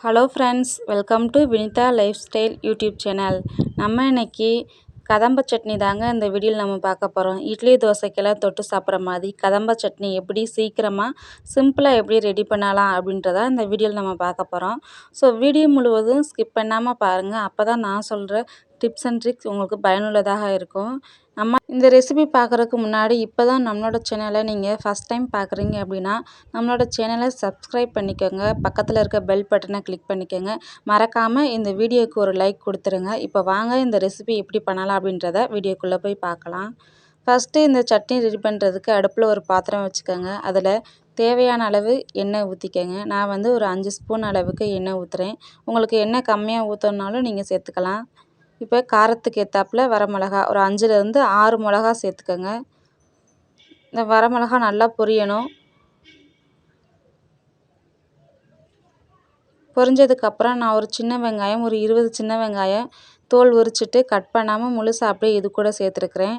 Hello friends welcome to Vinitha lifestyle YouTube channel நம்ம இன்னைக்கு கதம்ப சட்னி தாங்க இந்த வீடியோவில் நம்ம பார்க்க போகிறோம் இட்லி தோசைக்கெல்லாம் தொட்டு சாப்பிட்ற மாதிரி கதம்ப சட்னி எப்படி சீக்கிரமாக சிம்பிளாக எப்படி ரெடி பண்ணலாம் அப்படின்றத இந்த வீடியோவில் நம்ம பார்க்க போகிறோம் ஸோ வீடியோ முழுவதும் ஸ்கிப் பண்ணாமல் பாருங்கள் அப்போ தான் நான் சொல்கிற டிப்ஸ் அண்ட் ட்ரிக்ஸ் உங்களுக்கு பயனுள்ளதாக இருக்கும். நம்ம இந்த ரெசிபி பார்க்குறதுக்கு முன்னாடி இப்போ தான் நம்மளோட சேனலை நீங்கள் ஃபஸ்ட் டைம் பார்க்குறீங்க அப்படின்னா நம்மளோட சேனலை சப்ஸ்கிரைப் பண்ணிக்கோங்க. பக்கத்தில் இருக்க பெல் பட்டனை கிளிக் பண்ணிக்கோங்க. மறக்காமல் இந்த வீடியோவுக்கு ஒரு லைக் கொடுத்துருங்க. இப்போ வாங்க இந்த ரெசிபி எப்படி பண்ணலாம் அப்படின்றத வீடியோக்குள்ளே போய் பார்க்கலாம் ஃபஸ்ட்டு இந்த சட்னி ரெடி பண்ணுறதுக்கு அடுப்பில் ஒரு பாத்திரம் வச்சுக்கோங்க. அதில் தேவையான அளவு எண்ணெய் ஊற்றிக்கோங்க நான் வந்து ஒரு அஞ்சு ஸ்பூன் அளவுக்கு எண்ணெய் ஊற்றுறேன் உங்களுக்கு எண்ணெய் கம்மியாக ஊற்றணுனாலும் நீங்கள் சேர்த்துக்கலாம். இப்போ காரத்துக்கு ஏற்றாப்புல வரமிளகா ஒரு அஞ்சுலேருந்து ஆறு மிளகா சேர்த்துக்கோங்க. இந்த வரமிளகா நல்லா பொரியணும். பொரிஞ்சதுக்கப்புறம் நான் ஒரு சின்ன வெங்காயம் ஒரு இருபது சின்ன வெங்காயம் தோல் உரிச்சிட்டு கட் பண்ணாமல் முழுசாக அப்படியே இது கூட சேர்த்துருக்குறேன்.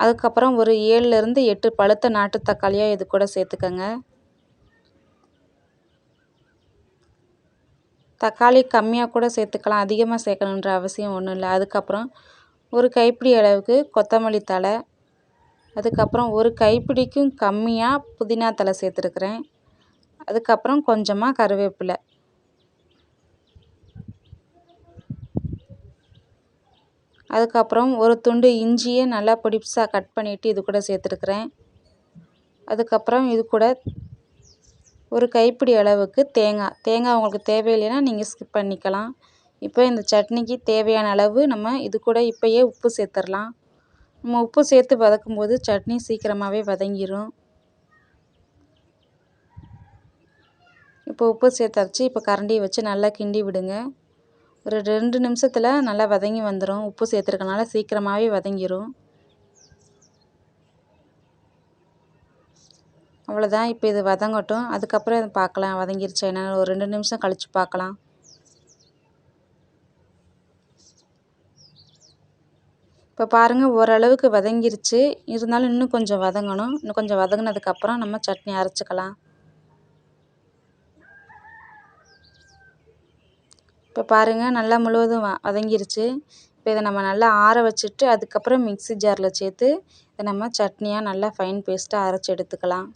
அதுக்கப்புறம் ஒரு ஏழுலேருந்து எட்டு பழுத்த நாட்டு தக்காளியாக இது கூட சேர்த்துக்கோங்க. தக்காளி கம்மியாக கூட சேர்த்துக்கலாம் அதிகமாக சேர்க்கணுன்ற அவசியம் ஒன்றும் இல்லை. அதுக்கப்புறம் ஒரு கைப்பிடி அளவுக்கு கொத்தமல்லி தழை. அதுக்கப்புறம் ஒரு கைப்பிடிக்கும் கம்மியாக புதினா தழை சேர்த்துருக்குறேன். அதுக்கப்புறம் கொஞ்சமாக கருவேப்பிலை. அதுக்கப்புறம் ஒரு துண்டு இஞ்சியை நல்லா பொடிசாக கட் பண்ணிவிட்டு இது கூட சேர்த்துருக்குறேன். அதுக்கப்புறம் இது கூட ஒரு கைப்பிடி அளவுக்கு தேங்காய் தேங்காய் உங்களுக்கு தேவையில்லைன்னா நீங்கள் ஸ்கிப் பண்ணிக்கலாம். இப்போ இந்த சட்னிக்கு தேவையான அளவு நம்ம இது கூட இப்போயே உப்பு சேர்த்துடலாம். நம்ம உப்பு சேர்த்து வதக்கும் போது சட்னி சீக்கிரமாகவே வதங்கிடும் இப்போ உப்பு சேர்த்தாச்சு. இப்போ கரண்டியை வச்சு நல்லா கிண்டி விடுங்க. ஒரு ரெண்டு நிமிஷத்தில் நல்லா வதங்கி வந்துடும் உப்பு சேர்த்துருக்கனால சீக்கிரமாகவே வதங்கிடும் அவ்வளோதான் இப்போ இது வதங்கட்டும். அதுக்கப்புறம் இதை பார்க்கலாம். வதங்கிருச்சா என்னென்னு ஒரு ரெண்டு நிமிஷம் கழித்து பார்க்கலாம். இப்போ பாருங்கள் ஓரளவுக்கு வதங்கிருச்சு. இருந்தாலும் இன்னும் கொஞ்சம் வதங்கணும். இன்னும் கொஞ்சம் வதங்கினதுக்கப்புறம் நம்ம சட்னி அரைச்சிக்கலாம். இப்போ பாருங்கள் நல்லா முழுவதும் வதங்கிருச்சு. இப்போ இதை நம்ம நல்லா ஆற வச்சுட்டு அதுக்கப்புறம் மிக்ஸி ஜாரில் சேர்த்து இதை நம்ம சட்னியாக நல்லா ஃபைன் பேஸ்ட்டாக அரைச்சி எடுத்துக்கலாம்.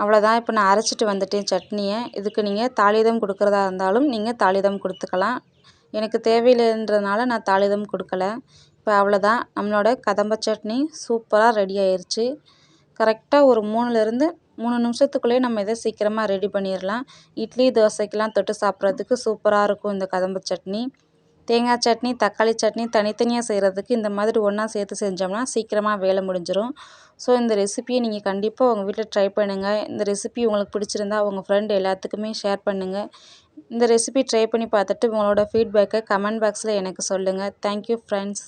அவ்வளோதான் இப்போ நான் அரைச்சிட்டு வந்துட்டேன் சட்னியை. இதுக்கு நீங்கள் தாளிதம் கொடுக்குறதா இருந்தாலும் நீங்கள் தாளிதம் கொடுத்துக்கலாம். எனக்கு தேவையில்லைன்றதுனால நான் தாளிதம் கொடுக்கல. இப்போ அவ்வளோதான் நம்மளோட கதம்ப சட்னி சூப்பராக ரெடி ஆயிடுச்சு கரெக்டாக ஒரு மூணுலேருந்து மூணு நிமிஷத்துக்குள்ளேயே நம்ம இதை சீக்கிரமாக ரெடி பண்ணிடலாம். இட்லி தோசைக்கெலாம் தொட்டு சாப்பிட்றதுக்கு சூப்பராக இருக்கும் இந்த கதம்ப சட்னி. தேங்காய் சட்னி தக்காளி சட்னி தனித்தனியாக செய்கிறதுக்கு இந்த மாதிரி ஒன்றா சேர்த்து செஞ்சோம்னா சீக்கிரமாக வேலை முடிஞ்சிடும் ஸோ இந்த ரெசிப்பியை நீங்கள் கண்டிப்பாக உங்கள் வீட்டில் ட்ரை பண்ணுங்கள் இந்த ரெசிபி உங்களுக்கு பிடிச்சிருந்தா உங்கள் ஃப்ரெண்ட் எல்லாத்துக்குமே ஷேர் பண்ணுங்கள் இந்த ரெசிபி ட்ரை பண்ணி பார்த்துட்டு உங்களோட ஃபீட்பேக்கை கமெண்ட் பாக்ஸில் எனக்கு சொல்லுங்கள் தேங்க்யூ ஃப்ரெண்ட்ஸ்